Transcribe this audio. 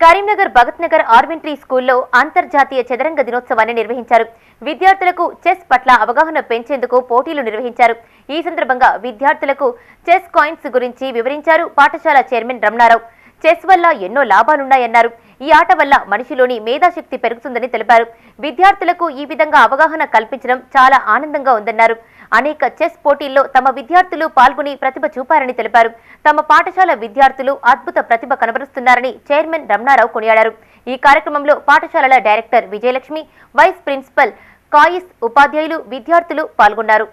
కరీంనగర్ భగత్ నగర్ ఆర్మెంటరీ స్కూల్లో అంతర్జాతీయ చదరంగ దినోత్సవాన్ని నిర్వహించారు. విద్యార్థులకు చెస్ పట్ల అవగాహన పెంచేందుకు పోటీలు నిర్వహించారు. ఈ సందర్భంగా విద్యార్థులకు చెస్ కాయిన్స్ గురించి వివరించారు పాఠశాల చైర్మన్ రమణారావు. చెస్ వల్ల ఎన్నో లాభాలున్నాయన్నారు. ఈ ఆట వల్ల మనిషిలోని మేధాశక్తి పెరుగుతుందని తెలిపారు. విద్యార్థులకు ఈ విధంగా అవగాహన కల్పించడం చాలా ఆనందంగా ఉందన్నారు. అనేక చెస్ పోటీల్లో తమ విద్యార్థులు పాల్గొని ప్రతిభ చూపారని తెలిపారు. తమ పాఠశాల విద్యార్థులు అద్భుత ప్రతిభ కనబరుస్తున్నారని చైర్మన్ రమణారావు కొనియాడారు. ఈ కార్యక్రమంలో పాఠశాలల డైరెక్టర్ విజయలక్ష్మి వైస్ ప్రిన్సిపల్ కాయిస్ ఉపాధ్యాయులు విద్యార్థులు పాల్గొన్నారు.